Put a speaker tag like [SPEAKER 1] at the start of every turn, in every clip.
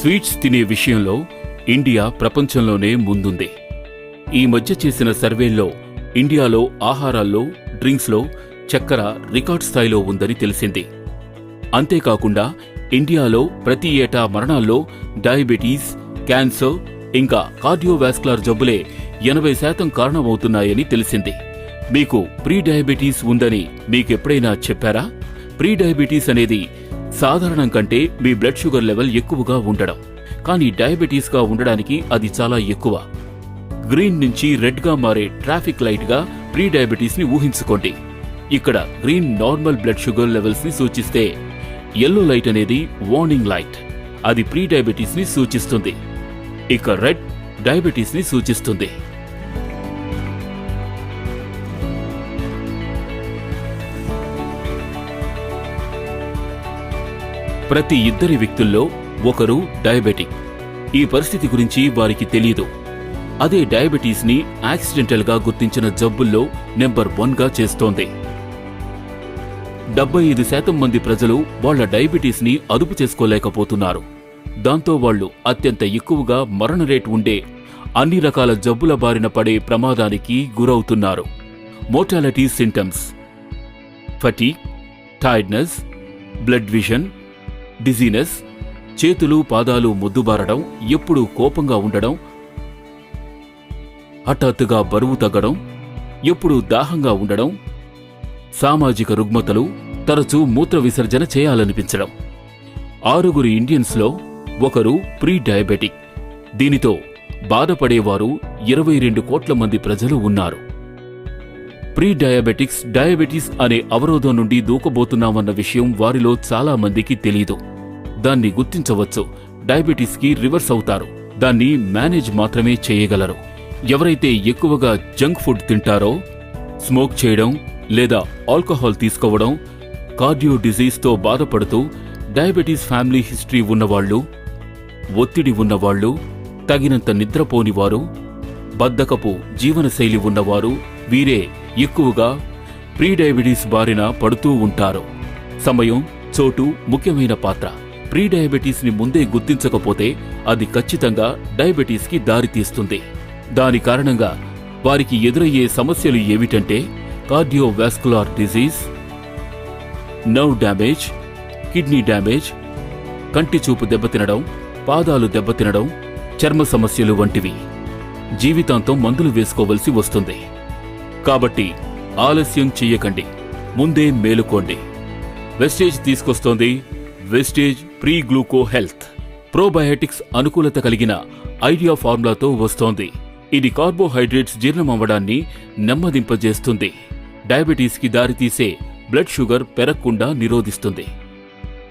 [SPEAKER 1] Sweets తినే విషయంలో India ప్రపంచంలోనే ముందుంది. ఈ మధ్య చేసిన సర్వేల్లో ఇండియాలో ఆహారాల్లో డ్రింక్స్లో చక్కెర రికార్డ్ స్థాయిలో ఉందని తెలిసింది. అంతేకాకుండా ఇండియాలో ప్రతి ఏటా మరణాల్లో డయాబెటీస్ క్యాన్సర్ ఇంకా కార్డియోవాస్కులర్ జబ్బులే ఎనభై శాతం కారణమవుతున్నాయని తెలిసింది. మీకు ప్రీ డయాబెటీస్ ఉందని మీకెప్పుడైనా చెప్పారా? ప్రీ డయాబెటీస్ అనేది సాధారణం కంటే మీ బ్లడ్ షుగర్ లెవెల్ ఎక్కువగా ఉండడం. కానీ డయాబెటీస్గా ఉండడానికి అది చాలా ఎక్కువ. గ్రీన్ నుంచి రెడ్గా మారే ట్రాఫిక్ లైట్గా ప్రీ డయాబెటీస్ని ఊహించుకోండి. ఇక్కడ గ్రీన్ నార్మల్ బ్లడ్ షుగర్ లెవెల్స్ని సూచిస్తే ఎల్లో లైట్ అనేది వార్నింగ్ లైట్ అది ప్రీ డయాబెటీస్ని సూచిస్తుంది. ఇక రెడ్ డయాబెటీస్ని సూచిస్తుంది. ప్రతి ఇద్దరి వ్యక్తుల్లో ఒకరు డయాబెటిక్. ఈ పరిస్థితి గురించి వారికి తెలియదు అదే డయాబెటీస్ని యాక్సిడెంటల్గా గుర్తించిన జబ్బుల్లో నెంబర్ వన్గా చేస్తోంది. డెబ్బై ఐదు శాతం మంది ప్రజలు వాళ్ళ డయాబెటీస్ని అదుపు చేసుకోలేకపోతున్నారు. దాంతో వాళ్ళు అత్యంత ఎక్కువగా మరణ రేటు ఉండే అన్ని రకాల జబ్బుల బారిన పడే ప్రమాదానికి గురవుతున్నారు. Mortality symptoms fatigue tiredness blurred vision dizziness చేతులు పాదాలు ముద్దుబారడం ఎప్పుడూ కోపంగా ఉండడం హఠాత్తుగా బరువు తగ్గడం ఎప్పుడూ దాహంగా ఉండడం సామాజిక రుగ్మతలు తరచూ మూత్ర విసర్జన చేయాలనిపించడం. ఆరుగురు ఇండియన్స్లో ఒకరు ప్రీ డయాబెటిక్ దీనితో బాధపడేవారు ఇరవై రెండు కోట్ల మంది ప్రజలు ఉన్నారు. ప్రీ డయాబెటిక్స్ డయాబెటీస్ అనే అవరోధం నుండి దూకబోతున్నామన్న విషయం వారిలో చాలా మందికి తెలియదు దాన్ని గుర్తించవచ్చు. డయాబెటీస్కి రివర్స్ అవుతారు. దాన్ని మేనేజ్ మాత్రమే చేయగలరు. ఎవరైతే ఎక్కువగా జంక్ ఫుడ్ తింటారో స్మోక్ చేయడం లేదా ఆల్కహాల్ తీసుకోవడం కార్డియో డిజీజ్తో బాధపడుతూ డయాబెటీస్ ఫ్యామిలీ హిస్టరీ ఉన్నవాళ్ళు ఒత్తిడి ఉన్నవాళ్ళు తగినంత నిద్రపోనివారు బద్ధకపు జీవనశైలి ఉన్నవారు వీరే. ఎక్కువగా ప్రీ డయాబెటీస్ బారిన పడుతూ ఉంటారు. సమయం చోటు ముఖ్యమైన పాత్ర. ప్రీడయాబెటీస్ని ని ముందే గుర్తించకపోతే అది ఖచ్చితంగా డయాబెటీస్కి దారితీస్తుంది. దాని కారణంగా వారికి ఎదురయ్యే సమస్యలు ఏమిటంటే cardiovascular disease nerve damage kidney damage కంటి చూపు దెబ్బతినడం పాదాలు దెబ్బతినడం చర్మ సమస్యలు వంటివి. జీవితాంతం మందులు వేసుకోవలసి వస్తుంది. కాబట్టి ఆలస్యం చెయ్యకండి. ముందే మేలుకోండి. Vestige తీసుకొస్తోంది Vestige pre gluco health probiotics అనుకూలత కలిగిన ఐడియా ఫార్ములాతో వస్తోంది. ఇది కార్బోహైడ్రేట్స్ జీర్ణమవ్వడాన్ని నెమ్మదింపజేస్తుంది. డయాబెటీస్కి దారితీసే బ్లడ్ షుగర్ పెరగకుండా నిరోధిస్తుంది.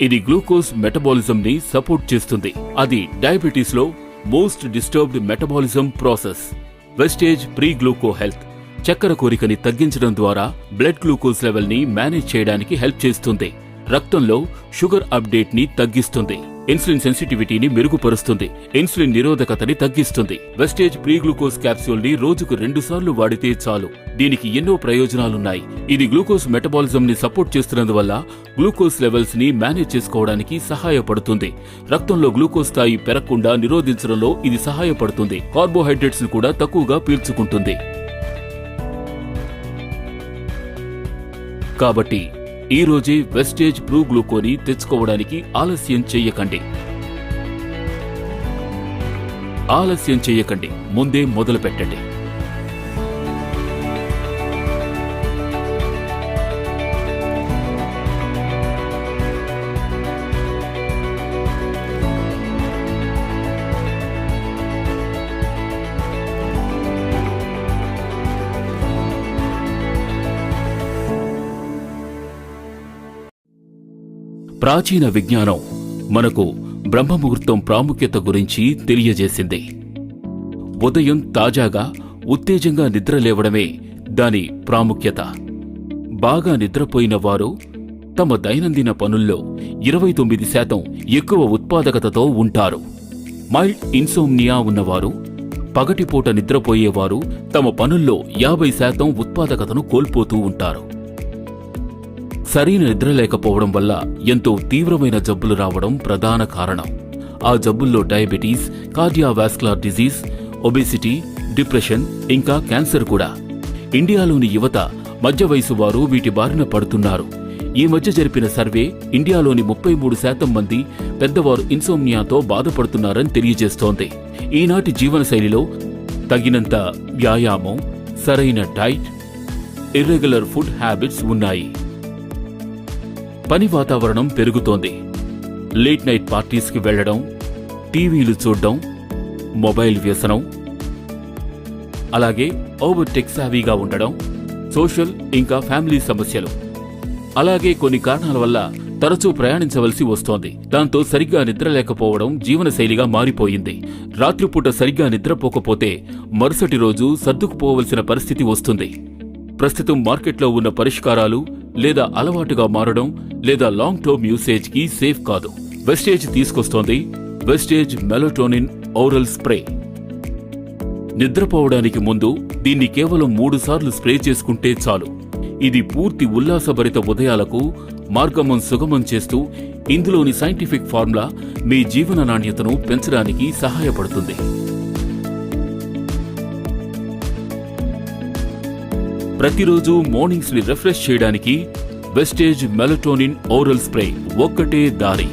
[SPEAKER 1] ఇది గ్లూకోజ్ మెటబాలిజంని సపోర్ట్ చేస్తుంది. అది డయాబెటీస్లో most disturbed metabolism process. Vestige pre gluco health చక్కెర కోరికని తగ్గించడం ద్వారా బ్లడ్ గ్లూకోజ్ లెవెల్ని మేనేజ్ చేయడానికి హెల్ప్ చేస్తుంది. రక్తంలో షుగర్ అప్డేట్ని తగ్గిస్తుంది. ఇన్సులిన్ సెన్సిటివిటీని మెరుగుపరుస్తుంది. ఇన్సులిన్ నిరోధకతని తగ్గిస్తుంది. వెస్టేజ్ ప్రీ గ్లూకోజ్ క్యాప్సూల్ని రోజుకు రెండు సార్లు వాడితే చాలు. దీనికి ఎన్నో ప్రయోజనాలున్నాయి. ఇది గ్లూకోజ్ మెటబాలిజం ని సపోర్ట్ చేస్తున్నందువల్ల గ్లూకోజ్ లెవెల్స్ని మేనేజ్ చేసుకోవడానికి సహాయపడుతుంది. రక్తంలో గ్లూకోజ్ స్థాయి పెరగకుండా నిరోధించడంలో ఇది సహాయపడుతుంది. కార్బోహైడ్రేట్స్ను కూడా తక్కువగా పీల్చుకుంటుంది. కాబట్టి ఈ రోజే వెస్టేజ్ ప్రూ గ్లూకోని తెచ్చుకోవడానికి ఆలస్యం చెయ్యకండి. ఆలస్యం చెయ్యకండి. ముందే మొదలు పెట్టండి ప్రాచీన విజ్ఞానం మనకు బ్రహ్మముహూర్తం ప్రాముఖ్యత గురించి తెలియజేసింది. ఉదయం తాజాగా ఉత్తేజంగా నిద్రలేవడమే దాని ప్రాముఖ్యత. బాగా నిద్రపోయిన వారు తమ దైనందిన పనుల్లో ఇరవై తొమ్మిది శాతం ఎక్కువ ఉత్పాదకతతో ఉంటారు. మైల్డ్ ఇన్సోమ్నియా ఉన్నవారు పగటిపూట నిద్రపోయేవారు తమ పనుల్లో యాభై శాతం ఉత్పాదకతను కోల్పోతూ ఉంటారు. సరైన నిద్ర లేకపోవడం వల్ల ఎంతో తీవ్రమైన జబ్బులు రావడం ప్రధాన కారణం. ఆ జబ్బుల్లో diabetes cardiovascular disease obesity depression ఇంకా క్యాన్సర్ కూడా. ఇండియాలోని యువత మధ్య వయసు వారు వీటి బారిన పడుతున్నారు. ఈ మధ్య జరిపిన సర్వే ఇండియాలోని ముప్పై మూడు శాతం మంది పెద్దవారు ఇన్సోమ్నియాతో బాధపడుతున్నారని తెలియజేస్తోంది. ఈనాటి జీవనశైలిలో తగినంత వ్యాయామం సరైన డైట్ ఇర్రెగ్యులర్ ఫుడ్ హ్యాబిట్స్ ఉన్నాయి. పని వాతావరణం పెరుగుతోంది. లేట్ నైట్ పార్టీస్కి వెళ్ళడం టీవీలు చూడడం మొబైల్ వ్యసనం అలాగే ఓవర్ టెక్సావీగా ఉండడం సోషల్ ఇంకా ఫ్యామిలీ సమస్యలు. అలాగే కొన్ని కారణాల వల్ల తరచూ ప్రయాణించవలసి వస్తోంది. దాంతో సరిగ్గా నిద్రలేకపోవడం జీవనశైలిగా మారిపోయింది. రాత్రిపూట సరిగ్గా నిద్రపోకపోతే మరుసటి రోజు సర్దుకుపోవలసిన పరిస్థితి వస్తుంది. ప్రస్తుతం మార్కెట్లో ఉన్న పరిష్కారాలు లేదా అలవాటుగా మారడం లేదా లాంగ్ టర్మ్ యూసేజ్కి సేఫ్ కాదు. వెస్టేజ్ తీసుకొస్తోంది. వెస్టేజ్ మెలటోనిన్ ఓరల్ స్ప్రే నిద్రపోవడానికి ముందు దీన్ని కేవలం మూడు సార్లు స్ప్రే చేసుకుంటే చాలు. ఇది పూర్తి ఉల్లాసభరిత ఉదయాలకు మార్గమం సుగమం చేస్తూ ఇందులోని సైంటిఫిక్ ఫార్ములా మీ జీవన నాణ్యతను పెంచడానికి సహాయపడుతుంది. ప్రతిరోజు మార్నింగ్స్ని రిఫ్రెష్ చేయడానికి వెస్టేజ్ మెలటోనిన్ ఓరల్ స్ప్రే ఒక్కటే దారి.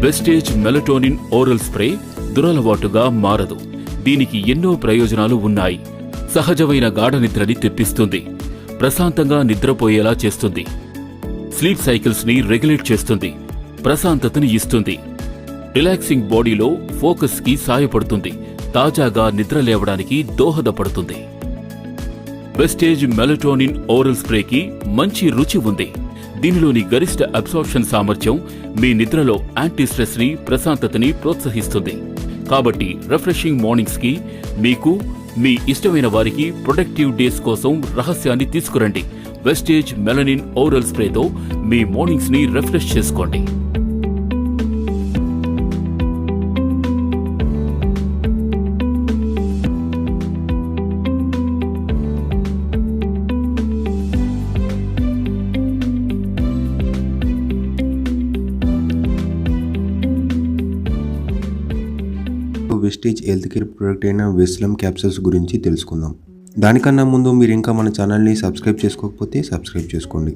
[SPEAKER 1] వెస్టేజ్ మెలటోనిన్ ఓరల్ స్ప్రే దురలవాటుగా మారదు. దీనికి ఎన్నో ప్రయోజనాలు ఉన్నాయి. సహజమైన గాఢ నిద్రని తెప్పిస్తుంది. ప్రశాంతంగా నిద్రపోయేలా చేస్తుంది. స్లీప్ సైకిల్స్ని రెగ్యులేట్ చేస్తుంది. ప్రశాంతతని ఇస్తుంది. రిలాక్సింగ్ బాడీలో ఫోకస్కి సాయపడుతుంది. తాజాగా నిద్ర లేవడానికి దోహదపడుతుంది. వెస్టేజ్ మెలటోనిన్ ఓరల్ స్ప్రేకి మంచి రుచి ఉంది. దీనిలోని గరిష్ట అబ్సార్ప్షన్ సామర్థ్యం మీ నిద్రలో యాంటీ స్ట్రెస్ని ప్రశాంతతని ప్రోత్సహిస్తుంది. కాబట్టి రిఫ్రెషింగ్ మార్నింగ్స్కి మీకు మీ ఇష్టమైన వారికి ప్రొడక్టివ్ డేస్ కోసం రహస్యాన్ని తీసుకురండి. వెస్టేజ్ మెలనిన్ ఓరల్ స్ప్రేతో మీ మార్నింగ్స్ని రిఫ్రెష్ చేసుకోండి.
[SPEAKER 2] వెస్టేజ్ హెల్త్ కేర్ ప్రొడక్ట్ అయిన వెస్లమ్ క్యాప్సూల్స్ గురించి తెలుసుకుందాం. దానికన్నా ముందు మీరు ఇంకా మన ఛానల్ని సబ్స్క్రైబ్ చేసుకోకపోతే సబ్స్క్రైబ్ చేసుకోండి.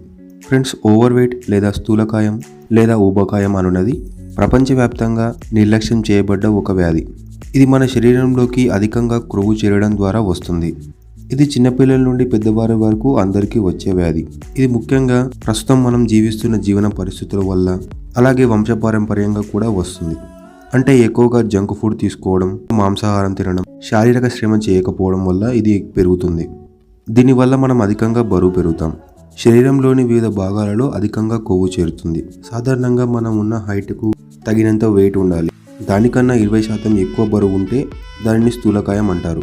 [SPEAKER 2] ఫ్రెండ్స్ ఓవర్ వెయిట్ లేదా స్థూలకాయం లేదా ఊబకాయం అనున్నది ప్రపంచవ్యాప్తంగా నిర్లక్ష్యం చేయబడ్డ ఒక వ్యాధి. ఇది మన శరీరంలోకి అధికంగా క్రొవ్వు చేరడం ద్వారా వస్తుంది. ఇది చిన్నపిల్లల నుండి పెద్దవారి వరకు అందరికీ వచ్చే వ్యాధి. ఇది ముఖ్యంగా ప్రస్తుతం మనం జీవిస్తున్న జీవన పరిస్థితుల వల్ల అలాగే వంశపారంపర్యంగా కూడా వస్తుంది. అంటే ఎక్కువగా జంక్ ఫుడ్ తీసుకోవడం మాంసాహారం తినడం శారీరక శ్రమ చేయకపోవడం వల్ల ఇది పెరుగుతుంది. దీనివల్ల మనం అధికంగా బరువు పెరుగుతాం. శరీరంలోని వివిధ భాగాలలో అధికంగా కొవ్వు చేరుతుంది. సాధారణంగా మనం ఉన్న హైట్కు తగినంత వెయిట్ ఉండాలి. దానికన్నా ఇరవై శాతం ఎక్కువ బరువు ఉంటే దానిని స్థూలకాయం అంటారు.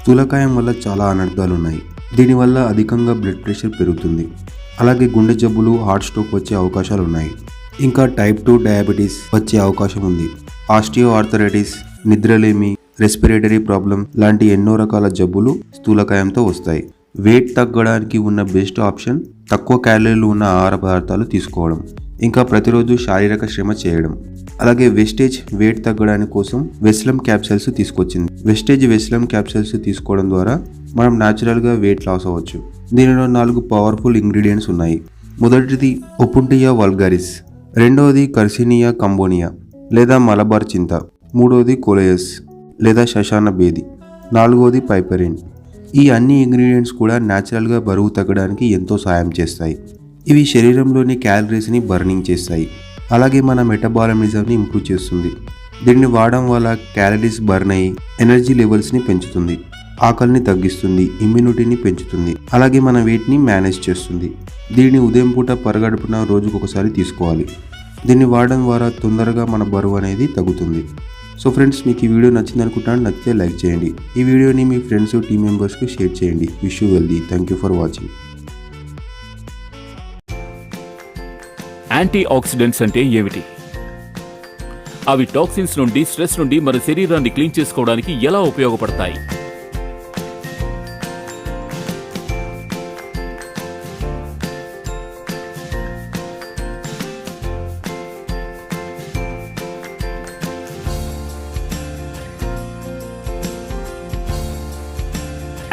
[SPEAKER 2] స్థూలకాయం వల్ల చాలా అనర్థాలు ఉన్నాయి. దీనివల్ల అధికంగా బ్లడ్ ప్రెషర్ పెరుగుతుంది. అలాగే గుండె జబ్బులు హార్ట్ స్ట్రోక్ వచ్చే అవకాశాలు ఉన్నాయి. ఇంకా టైప్ టూ డయాబెటీస్ వచ్చే అవకాశం ఉంది. ఆస్టియో ఆర్థరైటిస్ నిద్రలేమి రెస్పిరేటరీ ప్రాబ్లం లాంటి ఎన్నో రకాల జబ్బులు స్థూలకాయంతో వస్తాయి. వెయిట్ తగ్గడానికి ఉన్న బెస్ట్ ఆప్షన్ తక్కువ క్యాలరీలు ఉన్న ఆహార పదార్థాలు తీసుకోవడం ఇంకా ప్రతిరోజు శారీరక శ్రమ చేయడం. అలాగే వెస్టేజ్ వెయిట్ తగ్గడానికి కోసం వెస్లమ్ క్యాప్సల్స్ తీసుకొచ్చింది. వెస్టేజ్ వెస్లమ్ క్యాప్సల్స్ తీసుకోవడం ద్వారా మనం న్యాచురల్గా వెయిట్ లాస్ అవ్వచ్చు. దీనిలో నాలుగు పవర్ఫుల్ ఇంగ్రీడియంట్స్ ఉన్నాయి. మొదటిది ఒపుంటియా వల్గారిస్ రెండవది కర్సినియా కంబోనియా లేదా మలబార్ చింత. మూడవది కొలయస్ లేదా శశాన బేది నాలుగవది పైపరిన్. ఈ అన్ని ఇంగ్రీడియంట్స్ కూడా న్యాచురల్గా బరువు తగ్గడానికి ఎంతో సాయం చేస్తాయి. ఇవి శరీరంలోని క్యాలరీస్ని బర్నింగ్ చేస్తాయి. అలాగే మన మెటబాలమిజంని ఇంప్రూవ్ చేస్తుంది. దీన్ని వాడడం వల్ల క్యాలరీస్ బర్న్ అయ్యి ఎనర్జీ లెవెల్స్ని పెంచుతుంది. ఆకలిని తగ్గిస్తుంది ఇమ్యూనిటీని పెంచుతుంది. అలాగే మన వెయిట్ని మేనేజ్ చేస్తుంది. దీన్ని ఉదయం పూట పరగడుపున రోజుకొకసారి తీసుకోవాలి. దీన్ని వాడడం ద్వారా తొందరగా మన బరువు అనేది తగ్గుతుంది. సో ఫ్రెండ్స్ మీకు ఈ వీడియో నచ్చింది అనుకుంటాను నచ్చితే లైక్ చేయండి. ఈ వీడియోని మీ ఫ్రెండ్స్ టీమ్ మెంబర్స్కి షేర్ చేయండి. Wish you wealthy. Thank you for watching.
[SPEAKER 1] Antioxidants అంటే ఏమిటి? అవి టాక్సిన్స్ నుండి స్ట్రెస్ నుండి మన శరీరాన్ని క్లీన్ చేసుకోవడానికి ఎలా ఉపయోగపడతాయి?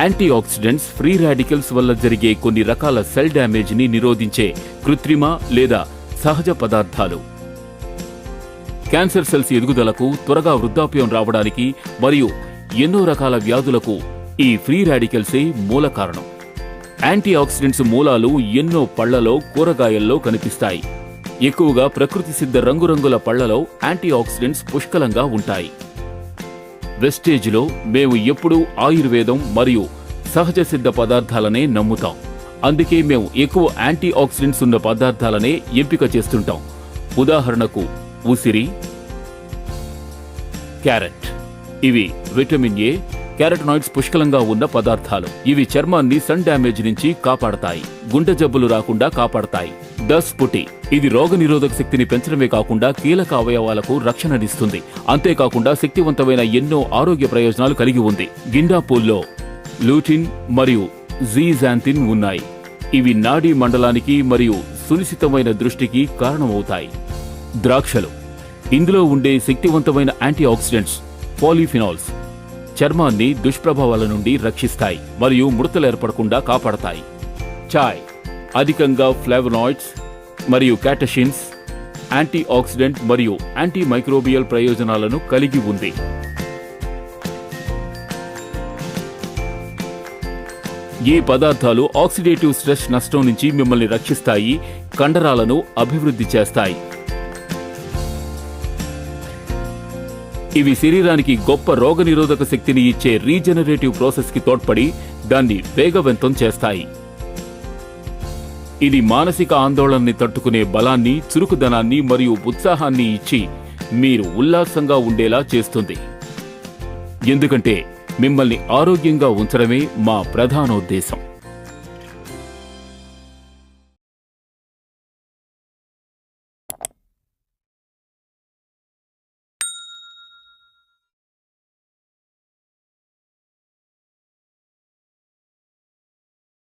[SPEAKER 1] యాంటీ ఆక్సిడెంట్స్ ఫ్రీ రాడికల్స్ వల్ల జరిగే కొన్ని రకాల సెల్ డ్యామేజ్ని నిరోధించే కృత్రిమ లేదా సహజ పదార్థాలు. క్యాన్సర్ సెల్స్ ఎదుగుదలకు త్వరగా వృద్ధాప్యం రావడానికి మరియు ఎన్నో రకాల వ్యాధులకు ఈ ఫ్రీ రాడికల్సే మూల కారణం. యాంటీ ఆక్సిడెంట్స్ మూలాలు ఎన్నో పళ్ళలో కూరగాయల్లో కనిపిస్తాయి. ఎక్కువగా ప్రకృతి సిద్ధ రంగురంగుల పళ్ళలో యాంటీ ఆక్సిడెంట్స్ పుష్కలంగా ఉంటాయి. వెస్టేజ్లో మేము ఎప్పుడూ ఆయుర్వేదం మరియు సహజ సిద్ధ పదార్థాలనే నమ్ముతాం. అందుకే మేము ఎక్కువ యాంటీ ఆక్సిడెంట్స్ ఉన్న పదార్థాలనే ఎంపిక చేస్తుంటాం. ఉదాహరణకు ఉసిరి క్యారెట్. ఇవి విటమిన్ ఏ క్యారటనాయిడ్స్ పుష్కలంగా ఉన్న పదార్థాలు. ఇవి చర్మాన్ని సన్ డ్యామేజ్ నుంచి కాపాడతాయి. గుండె జబ్బులు రాకుండా కాపాడతాయి. దస్ పుటి. ఇది రోగనిరోధక శక్తిని పెంచడమే కాకుండా కీలక అవయవాలకు రక్షణనిస్తుంది. అంతేకాకుండా శక్తివంతమైన ఎన్నో ఆరోగ్య ప్రయోజనాలు కలిగి ఉంది. గిండా పూల్లో లూటిన్ మరియు జీజాంతిన్ ఉన్నాయి. ఇవి నాడీ మండలానికి మరియు సునిశితమైన దృష్టికి కారణమవుతాయి. ద్రాక్షలు. ఇందులో ఉండే శక్తివంతమైన యాంటీ ఆక్సిడెంట్స్ పాలిఫినాల్స్ చర్మాన్ని దుష్ప్రభావాల నుండి రక్షిస్తాయి మరియు ముడతలు ఏర్పడకుండా కాపాడతాయి. చాయ్. అధికంగా ఫ్లావనాయిడ్స్ మరియు క్యాటషిన్స్ యాంటీ ఆక్సిడెంట్ మరియు యాంటీ మైక్రోబియల్ ప్రయోజనాలను కలిగి ఉంది. ఈ పదార్థాలు ఆక్సిడేటివ్ స్ట్రెస్ నష్టం నుంచి మిమ్మల్ని రక్షిస్తాయి కండరాలను అభివృద్ధి చేస్తాయి. ఇవి శరీరానికి గొప్ప రోగనిరోధక శక్తిని ఇచ్చే రీజనరేటివ్ ప్రాసెస్కి తోడ్పడి దాన్ని వేగవంతం చేస్తాయి. ఇది మానసిక ఆందోళనని తట్టుకునే బలాన్ని చురుకుదనాన్ని మరియు ఉత్సాహాన్ని ఇచ్చి మీరు ఉల్లాసంగా ఉండేలా చేస్తుంది. ఎందుకంటే మిమ్మల్ని ఆరోగ్యంగా ఉంచడమే మా ప్రధానోద్దేశం.